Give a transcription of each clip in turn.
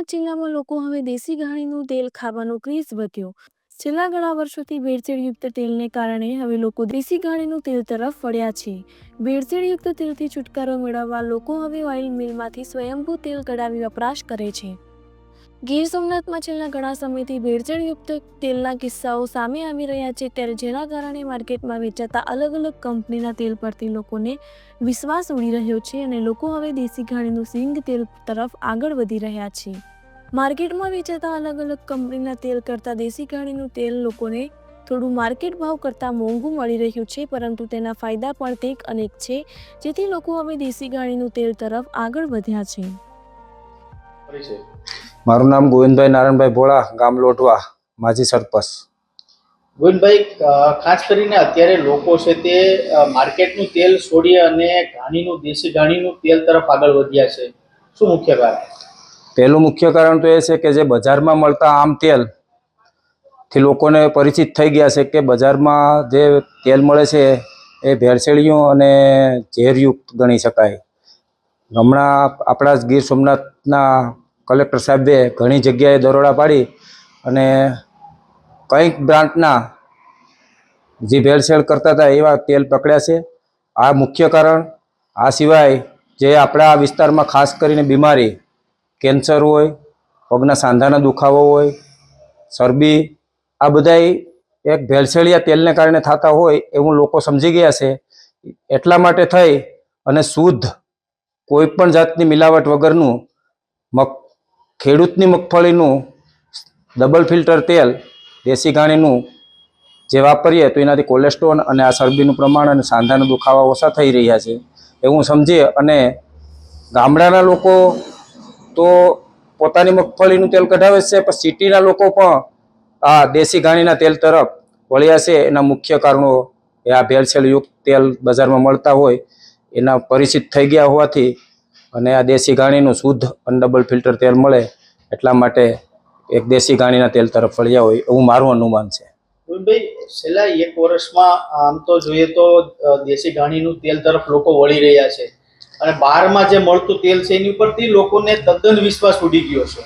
સોમનાથ જિલ્લામાં લોકો હવે દેશી ઘાણીનું તેલ ખાવાનો ક્રેઝ વધ્યો. છેલ્લા ઘણા વર્ષોથી ભેળસેળયુક્ત તેલને કારણે હવે લોકો દેશી ઘાણીનું તેલ તરફ વળ્યા છે. ભેળસેળયુક્ત તેલથી છુટકારો મેળવવા લોકો હવે ઓઇલ મિલમાંથી સ્વયંભૂ તેલ કઢાવી વપરાશ કરે છે. ગીર સોમનાથમાં છેલ્લા ઘણા સમયથી ભેળસેળયુક્ત તેલના કિસ્સાઓ સામે આવી રહ્યા છે ત્યારે જેના કારણે માર્કેટમાં વેચાતા અલગ અલગ કંપનીના તેલ પરથી લોકોને વિશ્વાસ ઉડી રહ્યો છે અને લોકો હવે દેશી ઘાણીનું સિંગ તેલ તરફ આગળ વધી રહ્યા છે. માર્કેટમાં વેચાતા અલગ અલગ કંપનીના તેલ કરતાં દેશી ઘાણીનું તેલ લોકોને થોડું માર્કેટ ભાવ કરતાં મોંઘું મળી રહ્યું છે, પરંતુ તેના ફાયદા પણ કંઈક અનેક છે, જેથી લોકો હવે દેશી ઘાણીનું તેલ તરફ આગળ વધ્યા છે. મારું નામ ગોવિંદભાઈ નારાયણભાઈ ભોળા ગામ લોટવા માજી સરપંચ ગોવિંદભાઈ ખાસ કરીને અત્યારે લોકો છે તે માર્કેટનું તેલ છોડી અને ઘાણીનું દેશી ઘાણીનું તેલ તરફ આગળ વધ્યા છે. શું મુખ્ય કારણ? પહેલું મુખ્ય કારણ તો એ છે કે જે બજારમાં મળતા આમ તેલથી લોકોને પરિચિત થઈ ગયા છે કે બજારમાં જે તેલ મળે છે એ ભેળસેળિયું અને ઝેરયુક્ત ગણી શકાય. હમણાં આપણા જ ગીર સોમનાથના કલેક્ટર સાહેબે ઘણી જગ્યાએ દરોડા પાડી અને કંઈક બ્રાન્ડના જે ભેળસેળ કરતા હતા એવા તેલ પકડ્યા છે. આ મુખ્ય કારણ, આ સિવાય જે આપણા વિસ્તારમાં ખાસ કરીને બીમારી, કેન્સર હોય, પગના સાંધાના દુખાવો હોય ચરબી આ બધાય એક ભેળસેળિયા તેલને કારણે થતા હોય એવું લોકો સમજી ગયા છે. એટલા માટે થઈ અને શુદ્ધ કોઈ પણ જાતની મિલાવટ વગરનું મગ ખેડૂતની મગફળીનું ડબલ ફિલ્ટર તેલ દેશી ઘાણીનું જે વાપરીએ તો એનાથી કોલેસ્ટ્રોલ અને આ ચરબીનું પ્રમાણ અને સાંધાના દુખાવા ઓછા થઈ રહ્યા છે. એવું સમજીએ અને ગામડાના લોકો તો પોતાની મગફળીનું તેલ કઢાવે છે, પણ સિટીના લોકો પણ આ દેશી ઘાણીના તેલ તરફ વળ્યા છે. એના મુખ્ય કારણો એ આ ભેળસેળયુક્ત તેલ બજારમાં મળતા હોય, એના પરિચિત થઈ ગયા હોવાથી અને આ દેશી ઘાણીનું શુદ્ધ અનડબલ ફિલ્ટર તેલ મળે એટલા માટે એક દેશી ઘાણીના તેલ તરફ વળ્યા હોય એવું મારું અનુમાન છે. ગોવિંદભાઈ છેલ્લા એક વર્ષમાં આમ તો જોઈએ તો દેશી ઘાણીનું તેલ તરફ લોકો વળી રહ્યા છે. અને બહારમાં જે મળતું તેલ છે એની ઉપરથી લોકોને તદ્દન વિશ્વાસ ઉડી ગયો છે.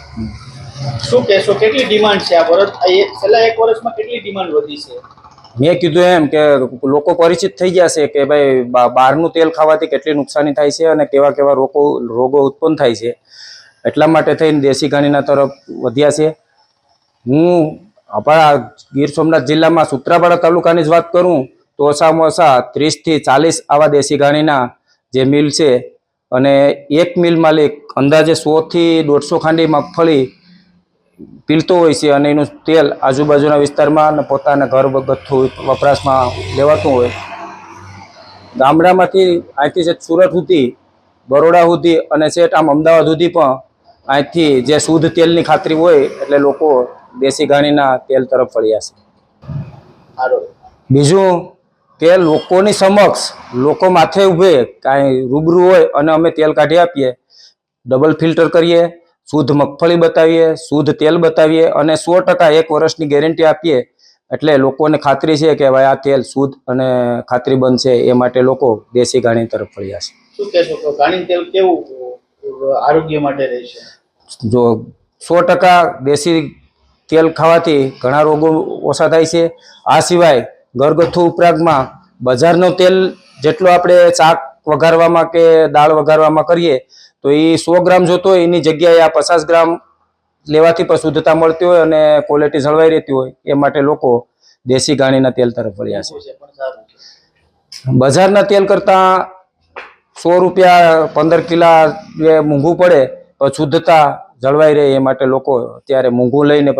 શું કહેશો કેટલી ડિમાન્ડ છે આ વર્ષ છેલ્લા એક વર્ષમાં કેટલી ડિમાન્ડ વધી છે? મેં કીધું એમ કે લોકો પરિચિત થઈ ગયા છે કે ભાઈ બહારનું તેલ ખાવાથી કેટલી નુકસાની થાય છે અને કેવા કેવા રોગો રોગો ઉત્પન્ન થાય છે. એટલા માટે થઈને દેશી ઘાણીના તરફ વધ્યા છે. હું આપણા ગીર સોમનાથ જિલ્લામાં સુત્રાપાડા તાલુકાની જ વાત કરું તો ઓછામાં ઓછા ત્રીસથી ચાલીસ આવા દેશી ઘાણીના જે મિલ છે અને એક મિલ માલિક અંદાજે સોથી દોઢસો ખાંડી મગફળી પીલતો હોય છે અને એનું તેલ આજુબાજુના વિસ્તારમાં અને પોતાના ઘર ગથ્થું વપરાશમાં લેવાતું હોય. ગામડામાંથી અહીંથી જે સુરત સુધી બરોડા સુધી અને છેટ આમ અમદાવાદ સુધી પણ અહીંથી જે શુદ્ધ તેલની ખાતરી હોય એટલે લોકો દેશી ઘાણીના તેલ તરફ વળ્યા છે. બીજું કે લોકોની સમક્ષ લોકો માથે ઊભે કાંઈ રૂબરૂ હોય અને અમે તેલ કાઢી આપીએ ડબલ ફિલ્ટર કરીએ શુદ્ધ મગફળી બતાવીએ શુદ્ધ તેલ બતાવીએ અને સો ટકા એક વર્ષની ગેરંટી આપીએ. એટલે લોકોને ખાતરી છે કે ભાઈ આ તેલ શુદ્ધ અને ખાતરી બંધ છે એ માટે લોકો દેશી ઘાણી તરફ વળ્યા છે. શું કહેશો? તો ઘાણી તેલ કેવું આરોગ્ય માટે રહેશે જો સો ટકા દેશી તેલ ખાવાથી ઘણા રોગો ઓછા થાય છે. આ સિવાય ઘરગથ્થુ ઉપરાગમાં બજારનું તેલ જેટલું આપણે શાક વઘારવામાં કે દાળ વઘારવામાં કરીએ તો એ સો ગ્રામ જોતો હોય, એની જગ્યાએ આ પચાસ ગ્રામ લેવાથી પણ શુદ્ધતા મળતી હોય અને ક્વોલિટી જળવાઈ રહેતી હોય, એ માટે લોકો દેશી ઘાણીના તેલ તરફ વળ્યા છે. બજારના તેલ કરતાં સો રૂપિયા પંદર કિલા મોંઘું પડે, તો શુદ્ધતા જળવાઈ રહે એ માટે લોકો અત્યારે મોંઘું લઈને